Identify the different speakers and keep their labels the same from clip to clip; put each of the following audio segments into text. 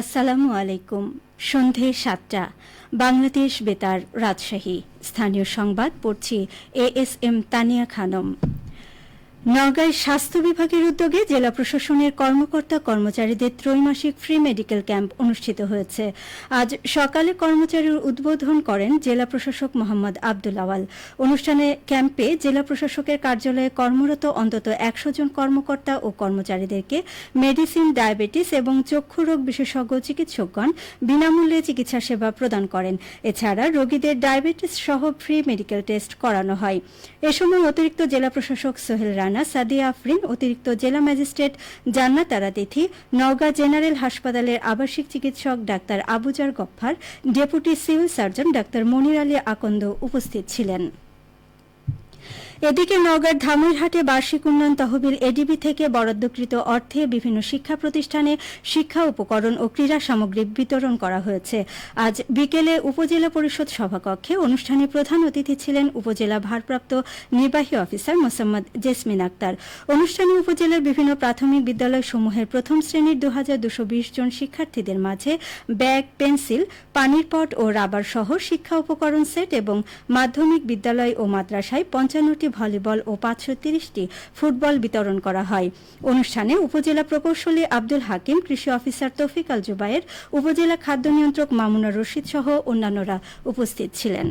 Speaker 1: আসসালামু আলাইকুম। সন্ধে সাতটা। বাংলাদেশ বেতার রাজশাহী। স্থানীয় সংবাদ পড়ছি A S M Tania Khanam. নওগাঁয় স্বাস্থ্য বিভাগের উদ্যোগে জেলা প্রশাসনের কর্মকর্তা কর্মচারীদের ত্রৈমাসিক ফ্রি মেডিকেল ক্যাম্প অনুষ্ঠিত হয়েছে। আজ সকালে কর্মচারীর উদ্বোধন করেন জেলা প্রশাসক মোহাম্মদ আব্দুল আওয়াল। অনুষ্ঠানে ক্যাম্পে জেলা প্রশাসকের কার্যালয়ে কর্মরত অন্তত একশো জন কর্মকর্তা ও কর্মচারীদেরকে মেডিসিন, ডায়াবেটিস এবং চক্ষু রোগ বিশেষজ্ঞ চিকিৎসকগণ বিনামূল্যে চিকিৎসা সেবা প্রদান করেন। এছাড়া রোগীদের ডায়াবেটিস সহ ফ্রি মেডিকেল টেস্ট করানো হয়। এ সময় অতিরিক্ত জেলা প্রশাসক সোহেল রানা সাদিয়া আফরিন, অতিরিক্ত জেলা ম্যাজিস্ট্রেট জান্নাত আরা তিথি নওগাঁ জেনারেল হাসপাতালের আবাসিক চিকিৎসক doctor Abuzar Gaffar deputy civil surgeon doctor Monir Ali Akand উপস্থিত ছিলেন। এদিকে নওগাঁর ধামইরহাটে বার্ষিক উন্নয়ন তহবিল এডিবি থেকে বরাদ্দকৃত অর্থে বিভিন্ন শিক্ষা প্রতিষ্ঠানে শিক্ষা উপকরণ ও ক্রীড়া সামগ্রী বিতরণ করা হয়েছে। আজ বিকেলে উপজেলা পরিষদ সভাকক্ষে অনুষ্ঠানে প্রধান অতিথি ছিলেন উপজেলা ভারপ্রাপ্ত নির্বাহী অফিসার মোসাম্মদ জেসমিন আক্তার। অনুষ্ঠানে উপজেলার বিভিন্ন প্রাথমিক বিদ্যালয় সমূহের প্রথম শ্রেণির দু জন শিক্ষার্থীদের মাঝে ব্যাগ, পেন্সিল, পানির পট ও রাবার সহ শিক্ষা উপকরণ সেট এবং মাধ্যমিক বিদ্যালয় ও মাদ্রাসায় পঞ্চান্নটি ভলিবল ও পাঁচশো তিরিশটি ফুটবল বিতরণ করা হয়। অনুষ্ঠানে উপজেলা প্রকৌশলী আব্দুল হাকিম, কৃষি অফিসার তৌফিক আল জুবায়ের উপজেলা খাদ্য নিয়ন্ত্রক মামুনা রশিদ সহ অন্যান্যরা উপস্থিত ছিলেন।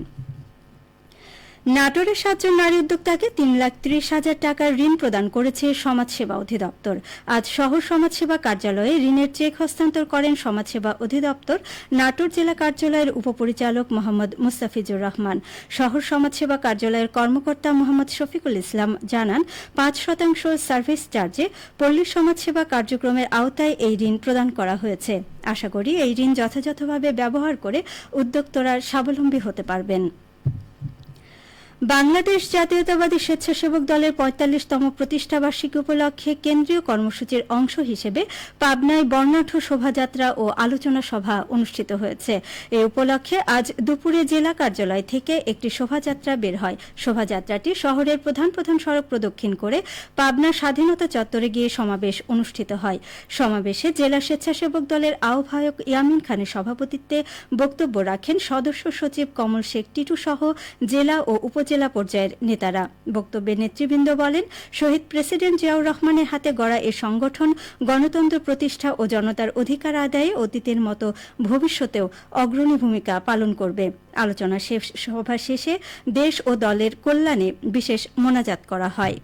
Speaker 1: নাটোরের সাতজন নারী উদ্যোক্তাকে তিন লাখ ত্রিশ হাজার টাকার ঋণ প্রদান করেছে সমাজসেবা অধিদপ্তর। আজ শহর সমাজসেবা কার্যালয়ে ঋণের চেক হস্তান্তর করেন সমাজসেবা অধিদপ্তর, নাটোর জেলা কার্যালয়ের উপপরিচালক মোহাম্মদ মুস্তাফিজুর রহমান। শহর সমাজসেবা কার্যালয়ের কর্মকর্তা মোহাম্মদ শফিকুল ইসলাম জানান, পাঁচ শতাংশ সার্ভিস চার্জে পল্লী সমাজসেবা কার্যক্রমের আওতায় এই ঋণ প্রদান করা হয়েছে। আশা করি এই ঋণ যথাযথভাবে ব্যবহার করে উদ্যোক্তরা স্বাবলম্বী হতে পারবেন। বাংলাদেশ জাতীয়তাবাদী স্বেচ্ছাসেবক দলের পঁয়তাল্লিশতম প্রতিষ্ঠাবার্ষিকী উপলক্ষে কেন্দ্রীয় কর্মসূচির অংশ হিসেবে পাবনায় বর্ণাঢ্য শোভাযাত্রা ও আলোচনা সভা অনুষ্ঠিত হয়েছে। এ উপলক্ষে আজ দুপুরে জেলা কার্যালয় থেকে একটি শোভাযাত্রা বের হয়। শোভাযাত্রাটি শহরের প্রধান প্রধান সড়ক প্রদক্ষিণ করে পাবনা স্বাধীনতা চত্বরে গিয়ে সমাবেশ অনুষ্ঠিত হয়। সমাবেশে জেলা স্বেচ্ছাসেবক দলের আহ্বায়ক ইয়ামিন খানের সভাপতিত্বে বক্তব্য রাখেন সদস্য সচিব কমল শেখ টিটু সহ জেলা ও উপ উপজেলা পর্যায়ের নেতারা। বক্তব্যে নেতৃবৃন্দ বলেন, শহীদ প্রেসিডেন্ট জিয়াউর রহমানের হাতে গড়া এ সংগঠন গণতন্ত্র প্রতিষ্ঠা ও জনতার অধিকার আদায়ে অতীতের মতো ভবিষ্যতেও অগ্রণী ভূমিকা পালন করবে। আলোচনা শেষ, সভা শেষে দেশ ও দলের কল্যাণে বিশেষ মোনাজাত করা হয়।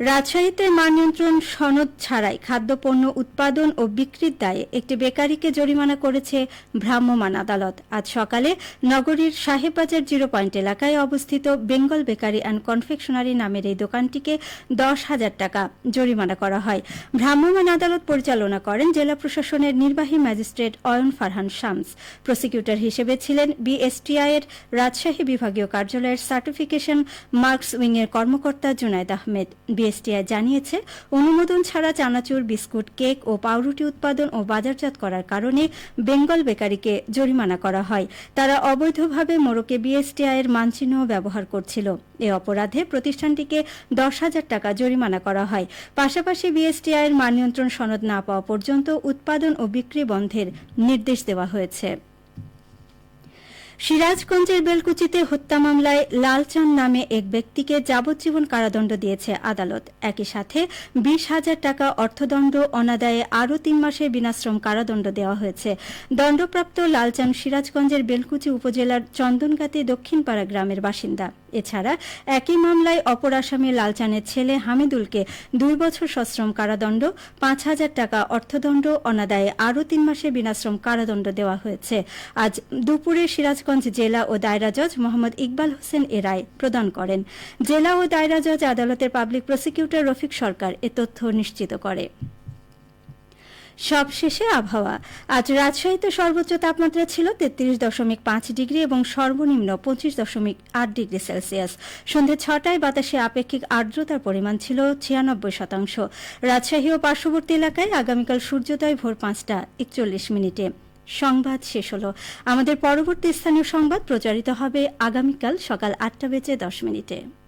Speaker 1: রাজশাহীতে মান নিয়ন্ত্রণ সনদ ছাড়াই খাদ্যপণ্য উৎপাদন ও বিক্রির দায়ে একটি বেকারিকে জরিমানা করেছে ভ্রাম্যমাণ আদালত। আজ সকালে নগরীর সাহেববাজার জিরো পয়েন্ট এলাকায় অবস্থিত বেঙ্গল বেকারি অ্যান্ড কনফেকশনারি নামের এই দোকানটিকে দশ হাজার টাকা জরিমানা করা হয়। ভ্রাম্যমাণ আদালত পরিচালনা করেন জেলা প্রশাসনের নির্বাহী ম্যাজিস্ট্রেট অয়ন ফারহান শামস। প্রসিকিউটর হিসেবে ছিলেন বিএসটিআই এর রাজশাহী বিভাগীয় কার্যালয়ের সার্টিফিকেশন মার্কস উইংয়ের কর্মকর্তা জুনায়দ আহমেদ। বিএসটিআই জানিয়েছে, অনুমোদন ছাড়া চানাচুর, বিস্কুট, কেক ও পাউরুটি উৎপাদন ও বাজারজাত করার কারণে বেঙ্গল বেকারিকে জরিমানা করা হয়। তারা অবৈধভাবে মোড়কে বিএসটিআই এর মানচিহ্ন ব্যবহার করছিল। এ অপরাধে প্রতিষ্ঠানটিকে দশ হাজার টাকা জরিমানা করা হয়। পাশাপাশি বিএসটিআই এর মান নিয়ন্ত্রণ সনদ না পাওয়া পর্যন্ত উৎপাদন ও বিক্রি বন্ধের নির্দেশ দেওয়া হয়েছে। সিরাজগঞ্জের বেলকুচিতে হত্যা মামলায় লালচাঁদ নামে এক ব্যক্তিকে যাবজ্জীবন কারাদণ্ড দিয়েছে আদালত। একই সাথে বিশ হাজার টাকা অর্থদণ্ড, অনাদায়ে আরও তিন মাসের বিনাশ্রম কারাদণ্ড দেওয়া হয়েছে। দণ্ডপ্রাপ্ত লালচাঁদ সিরাজগঞ্জের বেলকুচি উপজেলার চন্দনগাতি দক্ষিণপাড়া গ্রামের বাসিন্দা। এছাড়া একই মামলায় অপর আসামি লালচানের ছেলে হামিদুলকে দুই বছর সশ্রম কারাদণ্ড, পাঁচ হাজার টাকা অর্থদণ্ড, অনাদায়ে আরও তিন মাসে বিনাশ্রম কারাদণ্ড দেওয়া হয়েছে। আজ দুপুরে সিরাজগঞ্জ জেলা ও দায়রা জজ মোহাম্মদ ইকবাল হোসেন এ রায় প্রদান করেন। জেলা ও দায়রা জজ আদালতের পাবলিক প্রসিকিউটর রফিক সরকার এ তথ্য নিশ্চিত করে। সবশেষে আবহাওয়া। আজ রাজশাহীতে সর্বোচ্চ তাপমাত্রা ছিল তেত্রিশ দশমিক পাঁচ ডিগ্রি এবং সর্বনিম্ন পঁচিশ দশমিক আট ডিগ্রি সেলসিয়াস। সন্ধ্যে ছটায় বাতাসে আপেক্ষিক আর্দ্রতার পরিমাণ ছিল ছিয়ানব্বই শতাংশ। রাজশাহী ও পার্শ্ববর্তী এলাকায় আগামীকাল সূর্যোদয় ভোর পাঁচটা একচল্লিশ মিনিটে। সংবাদ শেষ হল। আমাদের পরবর্তী স্থানীয় সংবাদ প্রচারিত হবে আগামীকাল সকাল আটটা বেজে দশ মিনিটে।